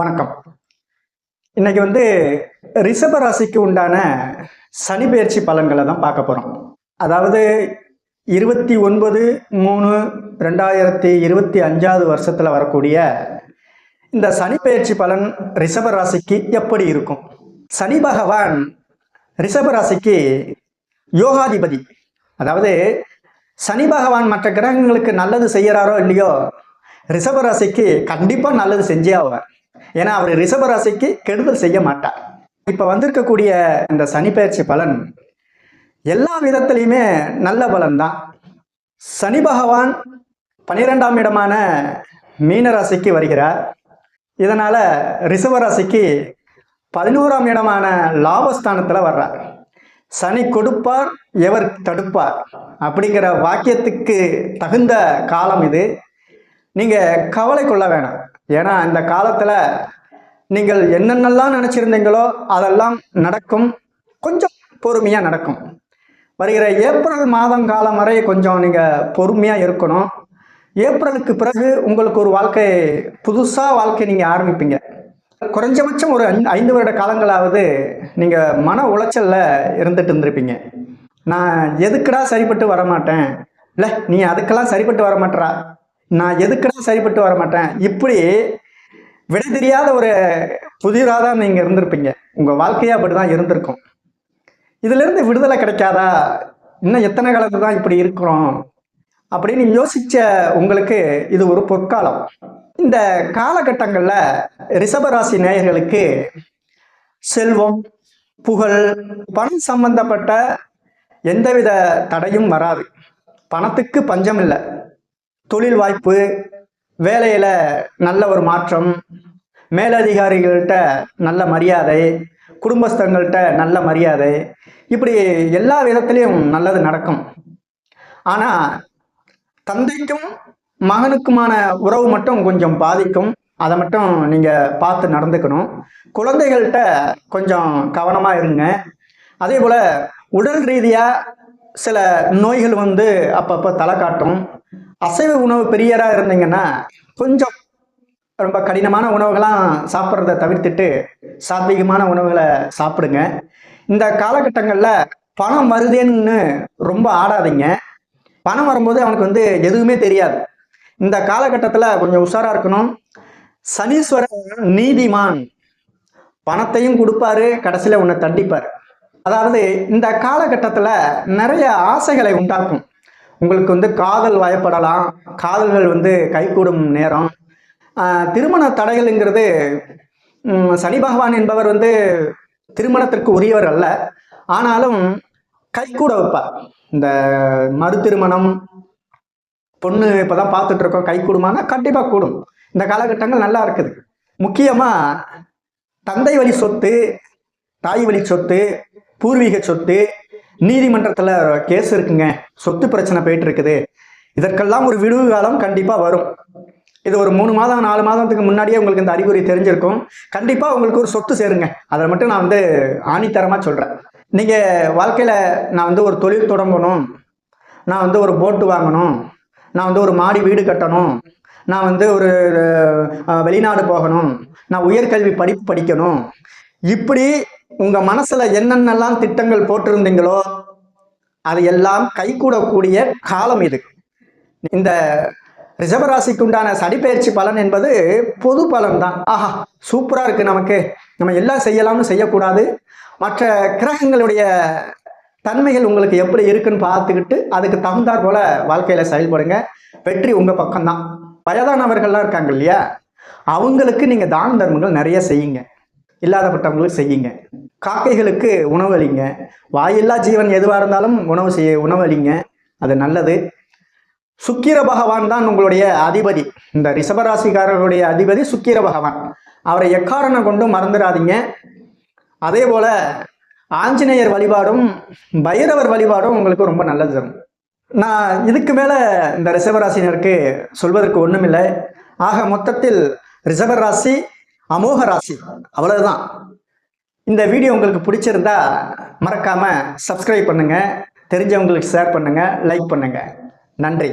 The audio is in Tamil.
வணக்கம். இன்னைக்கு வந்து ரிஷப ராசிக்கு உண்டான சனி பயிற்சி பலன்களை தான் பார்க்க போகிறோம் அதாவது இருபத்தி ஒன்பது மூணு ரெண்டாயிரத்தி இருபத்தி அஞ்சாவது வருஷத்தில் வரக்கூடிய இந்த சனி பயிற்சி பலன் ரிஷப ராசிக்கு எப்படி இருக்கும்? சனி பகவான் ரிஷப ராசிக்கு யோகாதிபதி. அதாவது சனி பகவான் மற்ற கிரகங்களுக்கு நல்லது செய்யறாரோ இல்லையோ ரிஷபராசிக்கு கண்டிப்பாக நல்லது செஞ்சே ஆவார். ஏன்னா அவர் ரிஷபராசிக்கு கெடுதல் செய்ய மாட்டார். இப்போ வந்திருக்கக்கூடிய இந்த சனிப்பெயர்ச்சி பலன் எல்லா விதத்துலையுமே நல்ல பலன் தான். சனி பகவான் பனிரெண்டாம் இடமான மீனராசிக்கு வருகிறார். இதனால் ரிஷபராசிக்கு பதினோராம் இடமான லாபஸ்தானத்தில் வர்றார். சனி கொடுப்பார் எவர் தடுப்பார் அப்படிங்கிற வாக்கியத்துக்கு தகுந்த காலம் இது. நீங்கள் கவலை கொள்ள வேணாம். ஏன்னா இந்த காலத்தில் நீங்கள் என்னென்னலாம் நினச்சிருந்தீங்களோ அதெல்லாம் நடக்கும் கொஞ்சம் பொறுமையாக நடக்கும். வருகிற ஏப்ரல் மாதம் காலம் வரை கொஞ்சம் நீங்கள் பொறுமையாக இருக்கணும். ஏப்ரலுக்கு பிறகு உங்களுக்கு ஒரு வாழ்க்கை புதுசாக வாழ்க்கை நீங்கள் ஆரம்பிப்பீங்க. குறைஞ்சபட்சம் ஒரு ஐந்து ஐந்து வருட காலங்களாவது நீங்கள் மன உளைச்சலில் இருந்துட்டு இருந்திருப்பீங்க. நான் எதுக்குடா சரிப்பட்டு வர மாட்டேன் இல்லை நீ அதுக்கெல்லாம் சரிப்பட்டு வர நான் எதுக்குடா சரிப்பட்டு வர மாட்டேன்? இப்படி விடை தெரியாத ஒரு புதிராக தான் நீங்கள் இருந்திருப்பீங்க. உங்கள் வாழ்க்கையே அப்படி தான் இருந்திருக்கும். இதிலிருந்து விடுதலை கிடைக்காதா? இன்னும் எத்தனை காலத்து தான் இப்படி இருக்கிறோம்? அப்படின்னு யோசிச்ச உங்களுக்கு இது ஒரு பொற்காலம். இந்த காலகட்டங்களில் ரிஷபராசி நேயர்களுக்கு செல்வம் புகழ் பணம் சம்பந்தப்பட்ட எந்தவித தடையும் வராது. பணத்துக்கு பஞ்சம் இல்லை. தொழில் வாய்ப்பு வேலையில் நல்ல ஒரு மாற்றம் மேலதிகாரிகள்கிட்ட நல்ல மரியாதை குடும்பஸ்தங்கள்கிட்ட நல்ல மரியாதை இப்படி எல்லா விதத்துலேயும் நல்லது நடக்கும். ஆனால் தந்தைக்கும் மகனுக்குமான உறவு மட்டும் கொஞ்சம் பாதிக்கும். அதை மட்டும் நீங்கள் பார்த்து நடந்துக்கணும். குழந்தைகள்கிட்ட கொஞ்சம் கவனமாக இருங்க. அதே போல் உடல் ரீதியாக சில நோய்கள் வந்து அப்பப்போ தலை காட்டும். அசைவ உணவு பெரியராக இருந்தீங்கன்னா கொஞ்சம் ரொம்ப கடினமான உணவுகளாம் சாப்பிட்றத தவிர்த்துட்டு சாத்வீகமான உணவுகளை சாப்பிடுங்க. இந்த காலகட்டங்களில் பணம் வருதேன்னு ரொம்ப ஆடாதீங்க. பணம் வரும்போது அவனுக்கு வந்து எதுவுமே தெரியாது. இந்த காலகட்டத்தில் கொஞ்சம் உஷாராக இருக்கணும். சனீஸ்வர நீதிமான். பணத்தையும் கொடுப்பாரு கடைசியில் உன்னை தண்டிப்பார். அதாவது இந்த காலகட்டத்தில் நிறைய ஆசைகளை உண்டாக்கும். உங்களுக்கு வந்து காதல் வயப்படலாம். காதல்கள் வந்து கைகூடும் நேரம். திருமண தடைகள்ங்கிறது சனி பகவான் என்பவர் வந்து திருமணத்திற்கு உரியவர் அல்ல. ஆனாலும் கைகூட வைப்பார். இந்த மறு திருமணம் பொண்ணு இப்போ தான் பார்த்துட்டு இருக்கோம் கை கூடுமானா கண்டிப்பாக கூடும். இந்த காலகட்டங்கள் நல்லா இருக்குது. முக்கியமாக தந்தை வழி சொத்து தாய் வழி சொத்து பூர்வீக சொத்து நீதிமன்றத்தில் கேஸ் இருக்குங்க. சொத்து பிரச்சனை போயிட்டு இருக்குது இதற்கெல்லாம் ஒரு விடுவு காலம் கண்டிப்பாக வரும். இது ஒரு மூணு மாதம் நாலு மாதத்துக்கு முன்னாடியே உங்களுக்கு இந்த அறிகுறி தெரிஞ்சிருக்கும். கண்டிப்பாக உங்களுக்கு ஒரு சொத்து சேருங்க. அதை மட்டும் நான் வந்து ஆணித்தரமாக சொல்கிறேன் நீங்கள் வாழ்க்கையில் நான் வந்து ஒரு தொழில் தொடங்கணும். நான் வந்து ஒரு போட்டு வாங்கணும். நான் வந்து ஒரு மாடி வீடு கட்டணும். நான் வந்து ஒரு வெளிநாடு போகணும். நான் உயர்கல்வி படிப்பு படிக்கணும். இப்படி உங்கள் மனசில் என்னென்னலாம் திட்டங்கள் போட்டிருந்தீங்களோ அது எல்லாம் கைகூடக்கூடிய காலம் இது. இந்த ரிஷபராசிக்கு உண்டான சடிப்பயிற்சி பலன் என்பது பொது பலன் தான் ஆஹா சூப்பராக இருக்குது நமக்கு. நம்ம எல்லாம் செய்யலாம்னு செய்யக்கூடாது. மற்ற கிரகங்களுடைய தன்மைகள் உங்களுக்கு எப்படி இருக்குன்னு பார்த்துக்கிட்டு அதுக்கு தகுந்தாற் போல வாழ்க்கையில் செயல்படுங்க. வெற்றி உங்கள் பக்கம்தான். வயதானவர்கள்லாம் இருக்காங்க இல்லையா? அவங்களுக்கு நீங்கள் தான தர்மங்கள் நிறைய செய்யுங்க. இல்லாதப்பட்டவங்களுக்கு செய்யுங்க. காக்கைகளுக்கு உணவளிங்க வாயில்லா ஜீவன் எதுவாக இருந்தாலும் உணவு செய்ய உணவளிங்க அது நல்லது. சுக்கிர பகவான் தான் உங்களுடைய அதிபதி. இந்த ரிஷபராசிக்காரர்களுடைய அதிபதி சுக்கிர பகவான். அவரை எக்காரணம் கொண்டு மறந்துடாதீங்க. அதே போல ஆஞ்சநேயர் வழிபாடும் பைரவர் வழிபாடும் உங்களுக்கு ரொம்ப நல்லது தரும். நான் இதுக்கு மேலே இந்த ரிஷபராசினருக்கு சொல்வதற்கு ஒன்றுமில்லை ஆக மொத்தத்தில் ரிஷபராசி அமோக ராசி. அவ்வளவுதான். இந்த வீடியோ உங்களுக்கு பிடிச்சிருந்தா மறக்காமல் சப்ஸ்கிரைப் பண்ணுங்கள் தெரிஞ்சவங்களுக்கு ஷேர் பண்ணுங்கள் லைக் பண்ணுங்கள் நன்றி.